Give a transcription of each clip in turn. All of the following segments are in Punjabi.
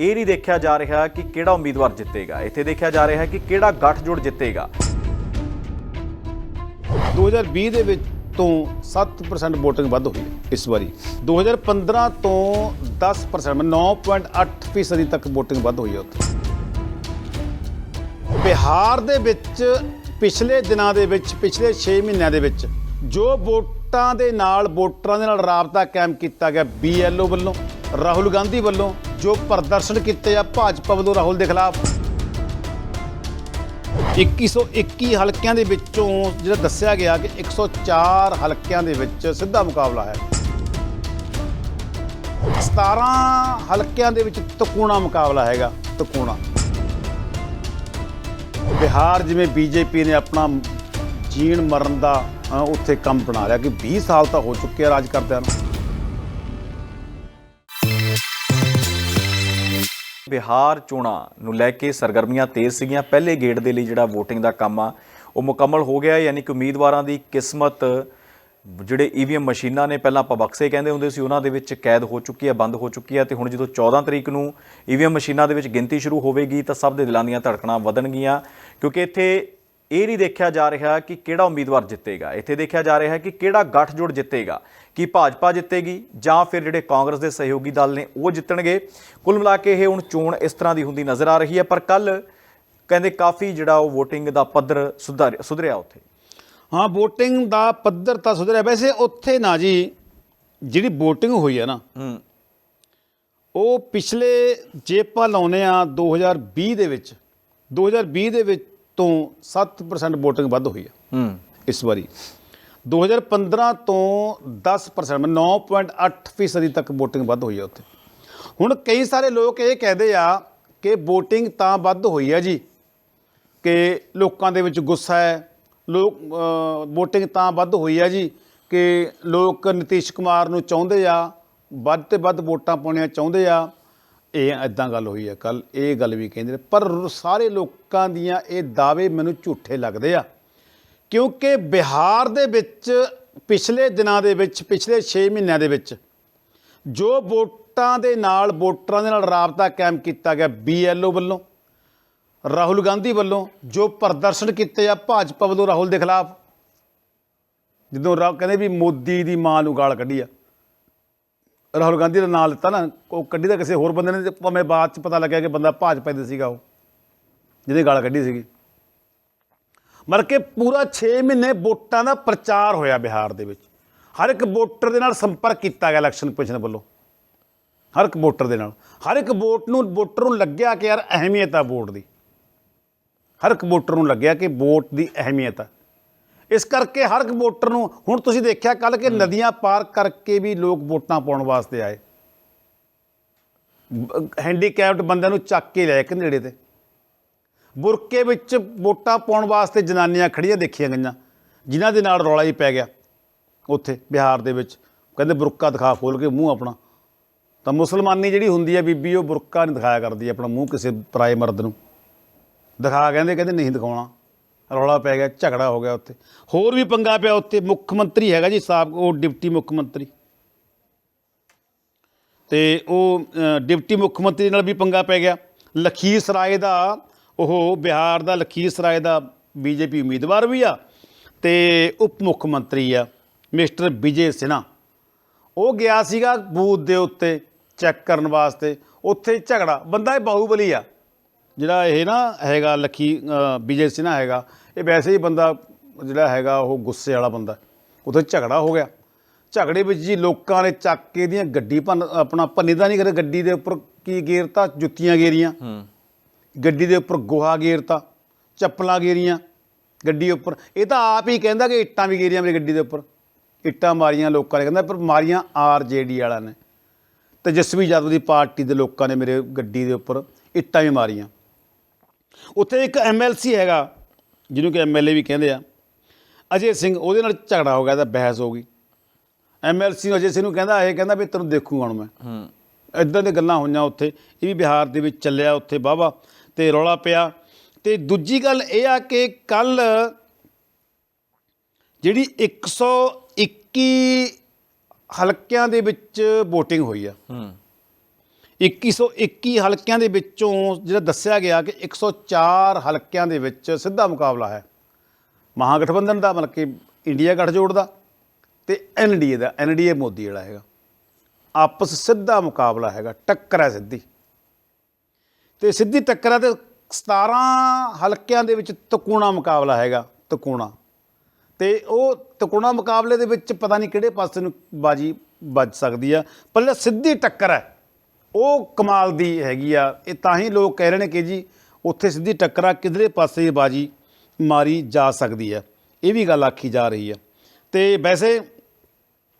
ਇਹ ਨਹੀਂ ਦੇਖਿਆ ਜਾ ਰਿਹਾ ਕਿ ਕਿਹੜਾ ਉਮੀਦਵਾਰ ਜਿੱਤੇਗਾ। ਇੱਥੇ ਦੇਖਿਆ ਜਾ ਰਿਹਾ ਹੈ ਕਿ ਕਿਹੜਾ ਗੱਠਜੋੜ ਜਿੱਤੇਗਾ। 2020 ਦੇ ਵਿੱਚ ਤੋਂ 7% VOTING ਵੱਧ ਹੋਈ ਹੈ ਇਸ ਵਾਰੀ। 2015 ਤੋਂ 10% ਮਤਲਬ 9.8% ਫੀਸਦੀ ਤੱਕ VOTING ਵੱਧ ਹੋਈ ਹੈ ਉੱਥੇ। ਬਿਹਾਰ ਦੇ ਵਿੱਚ ਪਿਛਲੇ ਦਿਨਾਂ ਦੇ ਵਿੱਚ, ਪਿਛਲੇ 6 ਮਹੀਨਿਆਂ ਦੇ ਵਿੱਚ ਜੋ ਵੋਟਾਂ ਦੇ ਨਾਲ, ਵੋਟਰਾਂ ਦੇ ਨਾਲ ਰਾਬਤਾ ਕਾਇਮ ਕੀਤਾ ਗਿਆ BLO ਵੱਲੋਂ, ਰਾਹੁਲ ਗਾਂਧੀ ਵੱਲੋਂ ਜੋ ਪ੍ਰਦਰਸ਼ਨ ਕੀਤੇ ਆ ਭਾਜਪਾ ਵੱਲੋਂ ਰਾਹੁਲ ਦੇ ਖਿਲਾਫ। 2121 ਹਲਕਿਆਂ ਦੇ ਵਿੱਚੋਂ ਜਿਹੜਾ ਦੱਸਿਆ ਗਿਆ ਕਿ 104 ਹਲਕਿਆਂ ਦੇ ਵਿੱਚ ਸਿੱਧਾ ਮੁਕਾਬਲਾ ਹੈ। 17 ਹਲਕਿਆਂ ਦੇ ਵਿੱਚ ਤਕੂਣਾ ਮੁਕਾਬਲਾ ਹੈਗਾ, ਤਕੂਣਾ। ਬਿਹਾਰ ਜਿਵੇਂ ਬੀਜੇਪੀ ਨੇ ਆਪਣਾ ਜੀਣ ਮਰਨ ਦਾ ਉੱਥੇ ਕੰਮ ਬਣਾ ਲਿਆ ਕਿ 20 ਸਾਲ ਤਾਂ ਹੋ ਚੁੱਕੇ ਆ ਰਾਜ ਕਰਦਿਆਂ ਨੂੰ। ਬਿਹਾਰ ਚੋਣਾਂ ਨੂੰ ਲੈ ਕੇ ਸਰਗਰਮੀਆਂ ਤੇਜ਼ ਸੀਗੀਆਂ। ਪਹਿਲੇ ਗੇੜ ਦੇ ਲਈ ਜਿਹੜਾ VOTING ਦਾ ਕੰਮ ਆ, ਉਹ ਮੁਕੰਮਲ ਹੋ ਗਿਆ। ਯਾਨੀ ਕਿ ਉਮੀਦਵਾਰਾਂ ਦੀ ਕਿਸਮਤ, ਜਿਹੜੇ ਈਵੀਐਮ ਮਸ਼ੀਨਾਂ ਨੇ, ਪਹਿਲਾਂ ਆਪਾਂ ਬਕਸੇ ਕਹਿੰਦੇ ਹੁੰਦੇ ਸੀ, ਉਹਨਾਂ ਦੇ ਵਿੱਚ ਕੈਦ ਹੋ ਚੁੱਕੀ ਹੈ ਬੰਦ ਹੋ ਚੁੱਕੀ ਹੈ ਤੇ ਹੁਣ ਜਦੋਂ 14 ਤਰੀਕ ਨੂੰ ਈਵੀਐਮ ਮਸ਼ੀਨਾਂ ਦੇ ਵਿੱਚ ਗਿਣਤੀ ਸ਼ੁਰੂ ਹੋਵੇਗੀ, ਤਾਂ ਸਭ ਦੇ ਦਿਲਾਂ ਦੀਆਂ ਧੜਕਣਾਂ ਵਧਣਗੀਆਂ। ਕਿਉਂਕਿ ਇੱਥੇ ਇਹ ਨਹੀਂ ਦੇਖਿਆ ਜਾ ਰਿਹਾ ਕਿ ਕਿਹੜਾ ਉਮੀਦਵਾਰ ਜਿੱਤੇਗਾ। ਇੱਥੇ ਦੇਖਿਆ ਜਾ ਰਿਹਾ ਹੈ ਕਿ ਕਿਹੜਾ ਗੱਠਜੋੜ ਜਿੱਤੇਗਾ। ਕੀ ਭਾਜਪਾ ਜਿੱਤੇਗੀ ਜਾਂ ਫਿਰ ਜਿਹੜੇ ਕਾਂਗਰਸ ਦੇ ਸਹਿਯੋਗੀ ਦਲ ਨੇ ਉਹ ਜਿੱਤਣਗੇ। ਕੁੱਲ ਮਿਲਾ ਕੇ ਇਹ ਹੁਣ ਚੋਣ ਇਸ ਤਰ੍ਹਾਂ ਦੀ ਹੁੰਦੀ ਨਜ਼ਰ ਆ ਰਹੀ ਹੈ ਪਰ ਕੱਲ ਕਹਿੰਦੇ ਕਾਫੀ ਜਿਹੜਾ ਉਹ VOTING ਦਾ ਪੱਧਰ ਸੁਧਾਰ ਸੁਧਰਿਆ ਉੱਥੇ। ਹਾਂ VOTING ਦਾ ਪੱਧਰ ਤਾਂ ਸੁਧਰਿਆ। ਵੈਸੇ ਉੱਥੇ ਨਾ ਜੀ ਜਿਹੜੀ VOTING ਹੋਈ ਹੈ ਨਾ ਉਹ ਪਿਛਲੇ ਜੇ ਆਪਾਂ ਲਾਉਨੇ ਆ 2020 ਦੇ ਵਿੱਚ 2020 ਦੇ ਵਿੱਚ ਤੋਂ 7% VOTING ਵੱਧ ਹੋਈ ਹੈ। ਹੂੰ। ਇਸ ਵਾਰੀ। 2015 ਤੋਂ 10% ਮਤਲਬ 9.8% ਫੀਸਦੀ ਤੱਕ VOTING ਵੱਧ ਹੋਈ ਹੈ ਉੱਥੇ। ਹੁਣ ਕਈ ਸਾਰੇ ਲੋਕ ਇਹ ਕਹਿੰਦੇ ਆ ਕਿ VOTING ਤਾਂ ਵੱਧ ਹੋਈ ਹੈ ਜੀ ਕਿ ਲੋਕਾਂ ਦੇ ਵਿੱਚ ਗੁੱਸਾ ਹੈ ਲੋਕ VOTING ਤਾਂ ਵੱਧ ਹੋਈ ਹੈ ਜੀ ਕਿ ਲੋਕ ਨਤੀਸ਼ ਕੁਮਾਰ ਨੂੰ ਚਾਹੁੰਦੇ ਆ ਵੱਧ ਤੇ ਵੱਧ ਵੋਟਾਂ ਪਾਉਣੀਆਂ ਚਾਹੁੰਦੇ ਆ ਇਹ ਐਦਾਂ ਗੱਲ ਹੋਈ ਹੈ ਕੱਲ ਇਹ ਗੱਲ ਵੀ ਕਹਿੰਦੇ ਨੇ, ਪਰ ਸਾਰੇ ਲੋਕਾਂ ਦੀਆਂ ਇਹ ਦਾਅਵੇ ਮੈਨੂੰ ਝੂਠੇ ਲੱਗਦੇ ਆ। ਕਿਉਂਕਿ ਬਿਹਾਰ ਦੇ ਵਿੱਚ ਪਿਛਲੇ ਦਿਨਾਂ ਦੇ ਵਿੱਚ, ਪਿਛਲੇ 6 ਮਹੀਨਿਆਂ ਦੇ ਵਿੱਚ ਜੋ ਵੋਟਾਂ ਦੇ ਨਾਲ, ਵੋਟਰਾਂ ਦੇ ਨਾਲ ਰਾਬਤਾ ਕਾਇਮ ਕੀਤਾ ਗਿਆ BLO ਵੱਲੋਂ, ਰਾਹੁਲ ਗਾਂਧੀ ਵੱਲੋਂ, ਜੋ ਪ੍ਰਦਰਸ਼ਨ ਕੀਤੇ ਆ ਭਾਜਪਾ ਵੱਲੋਂ ਰਾਹੁਲ ਦੇ ਖਿਲਾਫ, ਜਦੋਂ ਰਾ, ਕਹਿੰਦੇ ਵੀ ਮੋਦੀ ਦੀ ਮਾਂ ਨੂੰ ਗਾਲ ਕੱਢੀ ਆ। ਰਾਹੁਲ ਗਾਂਧੀ ਦਾ ਨਾਂ ਲਿੱਤਾ ਨਾ, ਉਹ ਕੱਢੀ ਤਾਂ ਕਿਸੇ ਹੋਰ ਬੰਦੇ ਨੇ, ਤੇ ਭਾਵੇਂ ਬਾਅਦ ਚ ਪਤਾ ਲੱਗਿਆ ਕਿ ਬੰਦਾ ਭਾਜਪਾ ਦੇ ਸੀਗਾ ਉਹ ਜਿਹਨੇ ਗਾਲ ਕੱਢੀ ਸੀਗੀ। ਮਰ ਕੇ ਪੂਰਾ 6 ਮਹੀਨੇ ਵੋਟਾਂ ਦਾ ਪ੍ਰਚਾਰ ਹੋਇਆ ਬਿਹਾਰ ਦੇ ਵਿੱਚ। ਹਰ ਇੱਕ ਵੋਟਰ ਦੇ ਨਾਲ ਸੰਪਰਕ ਕੀਤਾ ਗਿਆ ਇਲੈਕਸ਼ਨ ਕਮਿਸ਼ਨ ਵੱਲੋਂ। ਹਰ ਇੱਕ ਵੋਟਰ ਦੇ ਨਾਲ। ਹਰ ਇੱਕ ਵੋਟ ਨੂੰ, ਵੋਟਰ ਨੂੰ ਲੱਗਿਆ ਕਿ ਯਾਰ ਅਹਿਮੀਅਤ ਆ ਵੋਟ ਦੀ। ਹਰ ਇੱਕ ਵੋਟਰ ਨੂੰ ਲੱਗਿਆ ਕਿ ਵੋਟ ਦੀ ਅਹਿਮੀਅਤ ਆ। ਇਸ ਕਰਕੇ ਹਰ ਇੱਕ ਵੋਟਰ ਨੂੰ ਹੁਣ ਤੁਸੀਂ ਦੇਖਿਆ ਕੱਲ ਕਿ ਨਦੀਆਂ ਪਾਰ ਕਰਕੇ ਵੀ ਲੋਕ ਵੋਟਾਂ ਪਾਉਣ ਵਾਸਤੇ ਆਏ। ਹੈਂਡੀਕੈਪਡ ਬੰਦਿਆਂ ਨੂੰ ਚੱਕ ਕੇ ਲੈ ਕੇ ਨੇੜੇ ਤੇ। ਬੁਰਕੇ ਵਿੱਚ ਵੋਟਾਂ ਪਾਉਣ ਵਾਸਤੇ ਜਨਾਨੀਆਂ ਖੜੀਆਂ ਦੇਖੀਆਂ ਗਈਆਂ ਜਿਨ੍ਹਾਂ ਦੇ ਨਾਲ ਰੌਲਾ ਹੀ ਪੈ ਗਿਆ ਉੱਥੇ ਬਿਹਾਰ ਦੇ ਵਿੱਚ। ਕਹਿੰਦੇ ਬੁਰਕਾ ਦਿਖਾ ਖੋਲ ਕੇ ਮੂੰਹ ਆਪਣਾ। ਤਾਂ ਮੁਸਲਮਾਨੀ ਜਿਹੜੀ ਹੁੰਦੀ ਹੈ ਬੀਬੀ ਉਹ ਬੁਰਕਾ ਨਹੀਂ ਦਿਖਾਇਆ ਕਰਦੀ ਆਪਣਾ ਮੂੰਹ ਕਿਸੇ ਪਰਾਏ ਮਰਦ ਨੂੰ। ਦਿਖਾ ਕਹਿੰਦੇ ਕਹਿੰਦੇ ਨਹੀਂ ਦਿਖਾਉਣਾ। ਰੌਲਾ ਪੈ ਗਿਆ, ਝਗੜਾ ਹੋ ਗਿਆ ਉੱਥੇ। ਹੋਰ ਵੀ ਪੰਗਾ ਪਿਆ ਉੱਥੇ, ਮੁੱਖ ਮੰਤਰੀ ਹੈਗਾ ਜੀ ਸਾਬ, ਉਹ ਡਿਪਟੀ ਮੁੱਖ ਮੰਤਰੀ। ਤੇ ਉਹ ਡਿਪਟੀ ਮੁੱਖ ਮੰਤਰੀ ਨਾਲ ਵੀ ਪੰਗਾ ਪੈ ਗਿਆ। ਲਖੀਸਰਾਏ ਦਾ, ਉਹ ਬਿਹਾਰ ਦਾ ਲਖੀਸਰਾਏ ਦਾ ਬੀਜੇਪੀ ਉਮੀਦਵਾਰ ਵੀ ਆ ਤੇ ਉਪ ਮੁੱਖ ਮੰਤਰੀ ਆ, ਮਿਸਟਰ ਵਿਜੇ ਸਿਨਾ। ਉਹ ਗਿਆ ਸੀਗਾ ਬੂਥ ਦੇ ਉੱਤੇ ਚੈੱਕ ਕਰਨ ਵਾਸਤੇ। ਉੱਥੇ ਝਗੜਾ, ਬੰਦਾ ਇਹ ਬਾਹੂਬਲੀ ਆ। ਜਿਹੜਾ ਇਹ ਨਾ ਹੈਗਾ ਲਖੀ ਵਿਜੇ ਸਿਨਾ ਹੈਗਾ ਇਹ ਵੈਸੇ ਹੀ ਬੰਦਾ ਜਿਹੜਾ ਹੈਗਾ ਉਹ ਗੁੱਸੇ ਵਾਲਾ ਬੰਦਾ ਉੱਥੇ ਝਗੜਾ ਹੋ ਗਿਆ। ਝਗੜੇ ਵਿੱਚ ਜੀ ਲੋਕਾਂ ਨੇ ਚੱਕ ਕੇ ਦੀਆਂ ਗੱਡੀ ਭੰਨ ਆਪਣਾ ਭੰਨੀ ਤਾਂ ਨਹੀਂ ਕਰੇ ਗੱਡੀ ਦੇ ਉੱਪਰ ਕੀ ਗੇਰਤਾ? ਜੁੱਤੀਆਂ ਗੇਰੀਆਂ। ਹੂੰ। ਗੱਡੀ ਦੇ ਉੱਪਰ ਗੋਹਾ ਗੇਰਤਾ ਚੱਪਲਾਂ ਗੇਰੀਆਂ ਗੱਡੀ ਉੱਪਰ। ਇਹ ਤਾਂ ਆਪ ਹੀ ਕਹਿੰਦਾ ਕਿ ਇੱਟਾਂ ਵੀ ਗੇਰੀਆਂ ਮੇਰੀ ਗੱਡੀ ਦੇ ਉੱਪਰ। ਇੱਟਾਂ ਮਾਰੀਆਂ ਲੋਕਾਂ ਨੇ ਕਹਿੰਦਾ ਪਰ ਮਾਰੀਆਂ ਆਰਜੇਡੀ ਵਾਲਿਆਂ ਨੇ। ਤੇਜਸਵੀ ਯਾਦਵ ਦੀ ਪਾਰਟੀ ਦੇ ਲੋਕਾਂ ਨੇ ਮੇਰੇ ਗੱਡੀ ਦੇ ਉੱਪਰ ਇੱਟਾਂ ਵੀ ਮਾਰੀਆਂ। ਉੱਥੇ ਇੱਕ ਐਮਐਲਸੀ ਹੈਗਾ ਜਿਹਨੂੰ ਕਿ ਐਮਐਲਏ ਵੀ ਕਹਿੰਦੇ ਆ। ਅਜੇ ਸਿੰਘ ਉਹਦੇ ਨਾਲ ਝਗੜਾ ਹੋ ਗਿਆ ਤਾਂ ਬਹਿਸ ਹੋ ਗਈ। ਐਮਐਲਸੀ ਨੂੰ ਅਜੇ ਸਿੰਘ ਨੂੰ ਕਹਿੰਦਾ ਇਹ ਕਹਿੰਦਾ ਵੀ ਤੈਨੂੰ ਦੇਖੂਗਾ ਹੁਣ ਮੈਂ। ਹੂੰ। ਇਦਾਂ ਦੀਆਂ ਗੱਲਾਂ ਹੋਈਆਂ ਉੱਥੇ। ਇਹ ਵੀ ਬਿਹਾਰ ਦੇ ਵਿੱਚ ਚੱਲਿਆ ਉੱਥੇ ਵਾਹਵਾ ਤੇ ਰੌਲਾ ਪਿਆ। ਤੇ ਦੂਜੀ ਗੱਲ ਇਹ ਆ ਕਿ ਕੱਲ ਜਿਹੜੀ 121 ਹਲਕਿਆਂ ਦੇ ਵਿੱਚ VOTING ਹੋਈ ਆ। ਹੂੰ। 2121 ਹਲਕਿਆਂ ਦੇ ਵਿੱਚੋਂ ਜਿਹੜਾ ਦੱਸਿਆ ਗਿਆ ਕਿ 104 ਹਲਕਿਆਂ ਦੇ ਵਿੱਚ ਸਿੱਧਾ ਮੁਕਾਬਲਾ ਹੈ। ਮਹਾਗਠਬੰਧਨ ਦਾ ਮਤਲਬ ਕਿ ਇੰਡੀਆ ਗੱਠਜੋੜ ਦਾ ਤੇ ਐਨਡੀਏ ਦਾ, ਐਨਡੀਏ ਮੋਦੀ ਜਿਹੜਾ ਹੈਗਾ। ਆਪਸ ਸਿੱਧਾ ਮੁਕਾਬਲਾ ਹੈਗਾ, ਟੱਕਰ ਹੈ ਸਿੱਧੀ। ਤੇ ਸਿੱਧੀ ਟੱਕਰ ਹੈ ਤੇ 17 ਹਲਕਿਆਂ ਦੇ ਵਿੱਚ ਤਕੂਣਾ ਮੁਕਾਬਲਾ ਹੈਗਾ, ਤਕੂਣਾ। ਤੇ ਉਹ ਤਕੂਣਾ ਮੁਕਾਬਲੇ ਦੇ ਵਿੱਚ ਪਤਾ ਨਹੀਂ ਕਿਹੜੇ ਪਾਸੇ ਨੂੰ ਬਾਜੀ ਵੱਜ ਸਕਦੀ ਆ, ਪਰ ਜਿਹੜਾ ਸਿੱਧੀ ਟੱਕਰ ਹੈ ਉਹ ਕਮਾਲ ਦੀ ਹੈਗੀ ਆ। ਇਹ ਤਾਂ ਹੀ ਲੋਕ ਕਹਿ ਰਹੇ ਨੇ ਕਿ ਜੀ, ਉੱਥੇ ਸਿੱਧੀ ਟੱਕਰਾ ਆ ਕਿਧਰੇ ਪਾਸੇ ਬਾਜੀ ਮਾਰੀ ਜਾ ਸਕਦੀ ਹੈ ਇਹ ਵੀ ਗੱਲ ਆਖੀ ਜਾ ਰਹੀ ਹੈ ਤੇ ਵੈਸੇ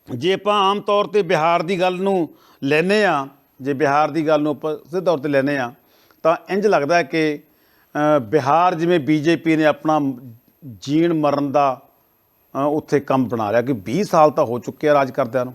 ਜੇ ਆਪਾਂ ਆਮ ਤੌਰ ਤੇ ਬਿਹਾਰ ਦੀ ਗੱਲ ਨੂੰ ਲੈਨੇ ਆ, ਜੇ ਬਿਹਾਰ ਦੀ ਗੱਲ ਨੂੰ ਆਪਾਂ ਸਿੱਧੇ ਤੌਰ ਤੇ ਲੈਨੇ ਆ, ਤਾਂ ਇੰਜ ਲੱਗਦਾ ਹੈ ਕਿ ਬਿਹਾਰ ਜਿਵੇਂ ਬੀਜੇਪੀ ਨੇ ਆਪਣਾ ਜੀਣ ਮਰਨ ਦਾ ਉੱਥੇ ਕੰਮ ਬਣਾ ਲਿਆ ਕਿ 20 ਸਾਲ ਤਾਂ ਹੋ ਚੁੱਕੇ ਆ ਰਾਜ ਕਰਦਿਆਂ ਨੂੰ।